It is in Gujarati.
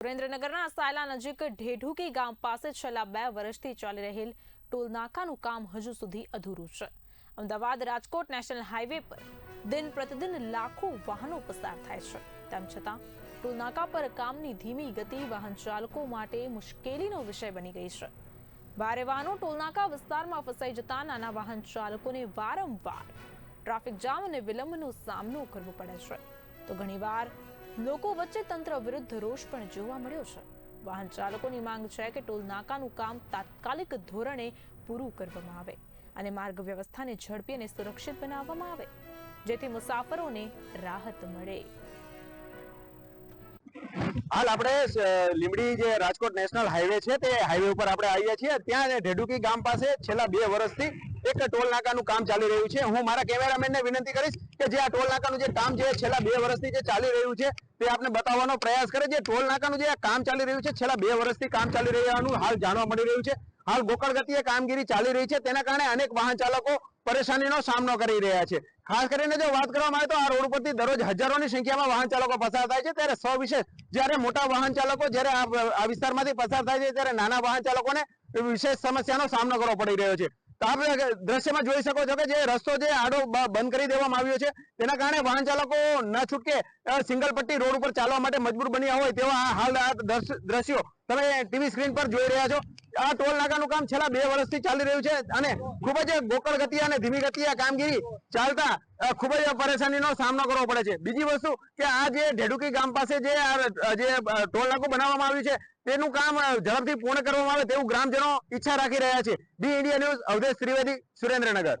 સુરેન્દ્રનગરના સાયલા નજીક ઢેઢુકી ગામ પાસે છેલ્લા બે વર્ષથી ચાલી રહેલ ટોલનાકાનું કામ હજુ સુધી અધૂરું છે. અમદાવાદ રાજકોટ નેશનલ હાઈવે પર દિન પ્રતિદિન લાખો વાહનો પસાર થાય છે. તેમ છતાં ટોલનાકા પર કામની ધીમી ગતિ વાહન ચાલકો માટે મુશ્કેલીનો વિષય બની ગઈ છે. ભારે વાહનો ટોલનાકા વિસ્તારમાં ફસાઈ જતા નાના વાહન ચાલકોને વારંવાર ટ્રાફિક જામ અને વિલંબનો સામનો કરવો પડે છે. તો ઘણીવાર લોકો વચ્ચે તંત્ર વિરુદ્ધ રોષ પણ જોવા મળ્યો છે. વાહન ચાલકોની માંગ છે કે ટોલ નાકાનું કામ તાત્કાલિક ધોરણે પૂરું કરવામાં આવે અને માર્ગ વ્યવસ્થાને ઝડપી અને સુરક્ષિત બનાવવામાં આવે, જેથી મુસાફરોને રાહત મળે. હાલ આપણે લીમડી જે રાજકોટ નેશનલ હાઈવે છે, તે હાઈવે ઉપર આપણે આવીએ છીએ. ત્યાં ઢેડુકી ગામ પાસે છેલ્લા બે વર્ષથી એક ટોલ નાકાનું કામ ચાલી રહ્યું છે. હું મારા કેમેરામેનને વિનંતી કરીશ કે જે આ ટોલ નાકાનું જે કામ જે છેલ્લા બે વર્ષથી જે ચાલી રહ્યું છે, તે આપણે બતાવવાનો પ્રયાસ કરે. જે ટોલ નાકાનું જે કામ ચાલી રહ્યું છે, છેલ્લા બે વર્ષથી કામ ચાલી રહ્યાનું હાલ જાણવા મળી રહ્યું છે. હાલ ગોકળ ગતિએ કામગીરી ચાલી રહી છે. તેના કારણે અનેક વાહન ચાલકો પરેશાનીનો સામનો કરી રહ્યા છે. ખાસ કરીને જો વાત કરવામાં આવે તો આ રોડ ઉપરથી દરરોજ હજારોની સંખ્યામાં વાહન ચાલકો પસાર થાય છે. ત્યારે સવિશેષ જ્યારે મોટા વાહન ચાલકો જ્યારે આ વિસ્તારમાંથી પસાર થાય છે ત્યારે નાના વાહન ચાલકોને વિશેષ સમસ્યાનો સામનો કરવો પડી રહ્યો છે. તો આપણે દ્રશ્યમાં જોઈ શકો છો કે જે રસ્તો જે આડો બંધ કરી દેવામાં આવ્યો છે, તેના કારણે વાહન ચાલકો ન છૂટકે સિંગલ પટ્ટી રોડ ઉપર ચાલવા માટે મજબૂર બન્યા હોય તેવા હાલ દ્રશ્યો તમે ટીવી સ્ક્રીન પર જોઈ રહ્યા છો. આ ટોલ નાકાનું કામ છેલ્લા બે વર્ષથી ચાલી રહ્યું છે અને ખૂબ જ ગોકળ ગતિ અને ધીમી ગતિએ કામગીરી ચાલતા ખૂબ જ પરેશાનીનો સામનો કરવો પડે છે. બીજી વસ્તુ કે આ જે ઢેડુકી ગામ પાસે જે જે ટોલ નાકું બનાવવામાં આવ્યું છે, તેનું કામ ઝડપથી પૂર્ણ કરવામાં આવે તેવું ગ્રામજનો ઈચ્છા રાખી રહ્યા છે. The India news Avdhesh Trivedi, Surendranagar.